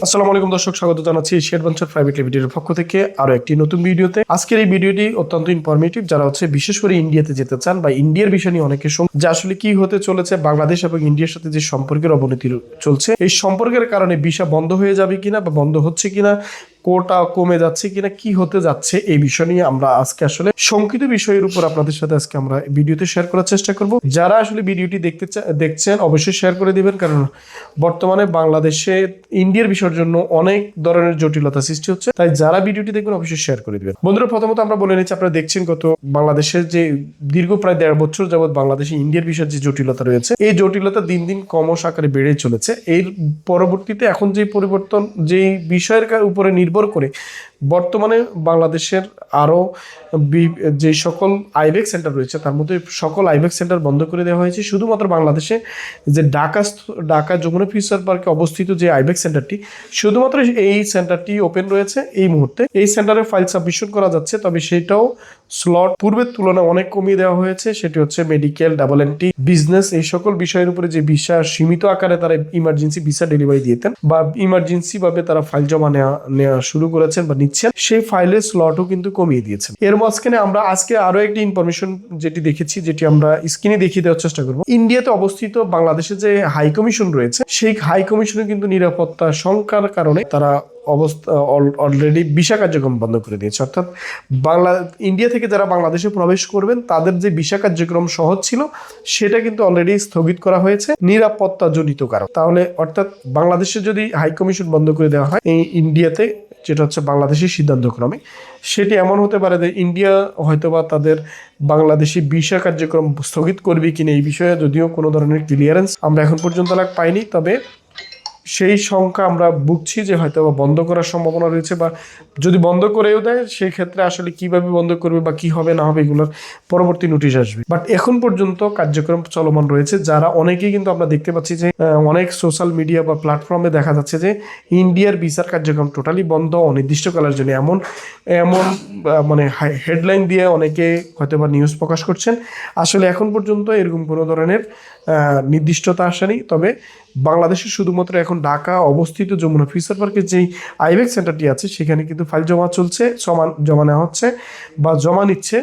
আসসালামু আলাইকুম দর্শক, স্বাগত জানাচ্ছি শেয়ার বাঞ্চার প্রাইভেট লিমিটেডের পক্ষ থেকে আরও একটি নতুন ভিডিওতে। আজকের এই ভিডিওটি অত্যন্ত ইনফরমেটিভ যারা হচ্ছে বিশেষ করে ইন্ডিয়াতে যেতে চান বা ইন্ডিয়ার বিষয় নিয়ে অনেকে সঙ্গে যে আসলে কি হতে চলেছে, বাংলাদেশ এবং ইন্ডিয়ার সাথে যে সম্পর্কের অবনতি চলছে, এই সম্পর্কের কারণে ভিসা বন্ধ হয়ে যাবে কিনা বা বন্ধ হচ্ছে কিনা কোটা কমে যাচ্ছে কিনা, কি হতে যাচ্ছে এই বিষয় নিয়ে আমরা আজকে আসলে শঙ্কিত বিষয়ের উপর আপনাদের সাথে আজকে আমরা ভিডিওতে শেয়ার করার চেষ্টা করব। যারা আসলে ভিডিওটি দেখতে দেখছেন, অবশ্যই শেয়ার করে দিবেন, কারণ বর্তমানে বাংলাদেশে ইন্ডিয়ার বিষয়ের জন্য অনেক ধরনের জটিলতা সৃষ্টি হচ্ছে, তাই যারা ভিডিওটি দেখবেন, অবশ্যই শেয়ার করে দিবেন। বন্ধুরা, প্রথমত আমরা বলে নিচ্ছি, আপনারা দেখছেন কত বাংলাদেশের যে দীর্ঘ প্রায় দেড় বছর যাবৎ বাংলাদেশে ইন্ডিয়ার বিষয়ের যে জটিলতা রয়েছে, এই জটিলতা দিন দিন ক্রমশ আকারে বেড়ে চলেছে। এর পরবর্তীতে এখন যে পরিবর্তন, যেই বিষয়ের উপরে নির্ভর করে। বর্তমানে বাংলাদেশের আরও যে সকল আইবেক সেন্টার রয়েছে, তার মধ্যে সকল আইবেক সেন্টার বন্ধ করে দেওয়া হয়েছে। শুধুমাত্র বাংলাদেশে যে ঢাকা ঢাকা যমুনা ফিউচার পার্কে অবস্থিত যে আইবেক সেন্টারটি, শুধুমাত্র এই সেন্টারটি ওপেন রয়েছে এই মুহূর্তে। এই সেন্টারে ফাইল সাবমিশন করা যাচ্ছে, তবে সেটাও স্লট পূর্বের তুলনায় অনেক কমিয়ে দেওয়া হয়েছে। সেটি হচ্ছে মেডিকেল ডাবল এন্টি বিজনেস এই সকল বিষয়ের উপরে যে ভিসা সীমিত আকারে তারা ইমার্জেন্সি ভিসা ডেলিভারি দিতেন বা ইমার্জেন্সি ভাবে তারা ফাইল জমা নেওয়া নেওয়া শুরু করেছেন বা নিচ্ছেন সেই ফাইলের স্লটও কিন্তু কমিয়ে দিয়েছেন। এর মাঝখানে আমরা আজকে আরও একটি ইনফরমেশন যেটি দেখেছি, যেটি আমরা স্ক্রিনে দেখিয়ে দেওয়ার চেষ্টা করব। ইন্ডিয়াতে অবস্থিত বাংলাদেশে যে হাই কমিশন রয়েছে, সেই হাই কমিশনে কিন্তু নিরাপত্তা শঙ্কার কারণে তারা অবস্থা অলরেডি ভিসা কার্যক্রম বন্ধ করে দিয়েছে। অর্থাৎ বাংলা ইন্ডিয়া থেকে যারা বাংলাদেশে প্রবেশ করবেন, তাদের যে ভিসা কার্যক্রম সহজ ছিল, সেটা কিন্তু অলরেডি স্থগিত করা হয়েছে নিরাপত্তা জনিত কারণ। তাহলে অর্থাৎ বাংলাদেশে যদি হাই কমিশন বন্ধ করে দেওয়া হয়, এই ইন্ডিয়াতে যেটা হচ্ছে বাংলাদেশের সিদ্ধান্তক্রমে। সেটি এমন হতে পারে যে ইন্ডিয়া হয়তোবা তাদের বাংলাদেশি ভিসা কার্যক্রম স্থগিত করবে কিনা এই বিষয়ে যদিও কোনো ধরনের ক্লিয়ারেন্স আমরা এখন পর্যন্ত লাগ পাইনি, তবে সেই সংখ্যা আমরা বুঝছি যে হয়তো বন্ধ করার সম্ভাবনা রয়েছে বা যদি বন্ধ করেও দেয়, সেই ক্ষেত্রে আসলে কীভাবে বন্ধ করবে বা কি হবে, না হবে এগুলোর পরবর্তী নোটিশ আসবে। বাট এখন পর্যন্ত কার্যক্রম চলমান রয়েছে, যারা অনেকেই কিন্তু আমরা দেখতে পাচ্ছি যে অনেক সোশ্যাল মিডিয়া বা প্ল্যাটফর্মে দেখা যাচ্ছে যে ইন্ডিয়ার ভিসার কার্যক্রম টোটালি বন্ধ, অনির্দিষ্টকালের জন্য এমন এমন মানে হেডলাইন দিয়ে অনেকে হয়তো বা নিউজ প্রকাশ করছেন। আসলে এখন পর্যন্ত এরকম কোনো ধরনের নির্দিষ্টতা আসেনি। তবে বাংলাদেশে শুধুমাত্র এখন ঢাকা অবস্থিত যমুনা ফিউচার পার্কের যেই আইবেক সেন্টারটি আছে, সেখানে কিন্তু ফাইল জমা চলছে জমা জমা নেওয়া হচ্ছে বা জমা নিচ্ছে।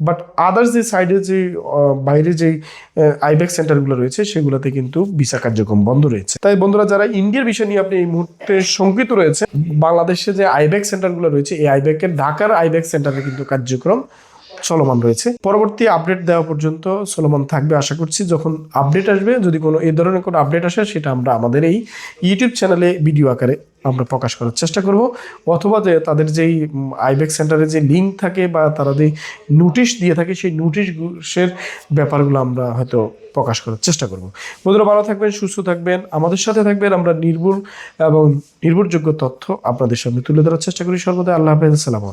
বাট আদার্স যে সাইডে যে বাইরে যেই আইবেক সেন্টারগুলো রয়েছে, সেগুলোতে কিন্তু ভিসা কার্যক্রম বন্ধ রয়েছে। তাই বন্ধুরা, যারা ইন্ডিয়ার বিষয় নিয়ে আপনি এই মুহূর্তে শঙ্কিত রয়েছে বাংলাদেশে যে আইবেক সেন্টারগুলো রয়েছে, এই আইবেকের ঢাকার আইবেক সেন্টারে কিন্তু কার্যক্রম চলমান রয়েছে। পরবর্তী আপডেট দেওয়া পর্যন্ত চলমান থাকবে আশা করছি। যখন আপডেট আসবে, যদি কোনো এই ধরনের কোনো আপডেট আসে, সেটা আমরা আমাদের এই ইউটিউব চ্যানেলে ভিডিও আকারে আমরা প্রকাশ করার চেষ্টা করব। অথবা যে তাদের যেই আইবেক সেন্টারে যে লিঙ্ক থাকে বা তারা যে নোটিশ দিয়ে থাকে, সেই নোটিশের ব্যাপারগুলো আমরা হয়তো প্রকাশ করার চেষ্টা করব। বন্ধুরা, ভালো থাকবেন, সুস্থ থাকবেন। আমাদের সাথে থাকবেন আমরা নির্ভুল এবং নির্ভরযোগ্য তথ্য আপনাদের সামনে তুলে ধরার চেষ্টা করি। সর্বদা আল্লাহ হাফেজ। আলাইকুম।